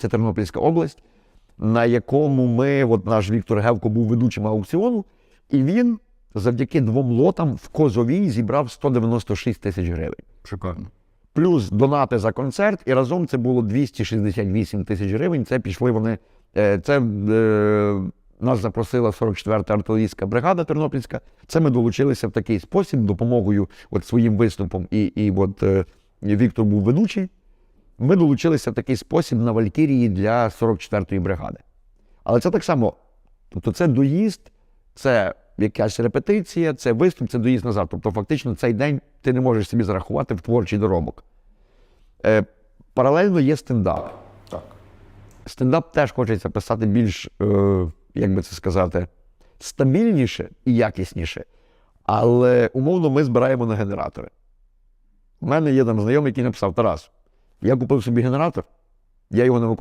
це Тернопільська область, на якому ми, от наш Віктор Гевко був ведучим аукціону, і він завдяки двом лотам в Козовій зібрав 196 тисяч гривень. Шикарно. Плюс донати за концерт, і разом це було 268 тисяч гривень. Це пішли вони. е, Це е, нас запросила 44-та артилерійська бригада Тернопільська. Це ми долучилися в такий спосіб допомогою от своїм виступом. І, і от е, Віктор був ведучий. Ми долучилися в такий спосіб на Валькірії для 44-ї бригади. Але це так само. Тобто, це доїзд, це якась репетиція, це виступ, це доїзд назад. Тобто, фактично, цей день ти не можеш собі зарахувати в творчий доробок. Е, паралельно є стендап. Так. Стендап теж хочеться писати більш, е, як би це сказати, стабільніше і якісніше. Але умовно ми збираємо на генератори. У мене є там знайомий, який написав: Тарас, я купив собі генератор, я його не використовую.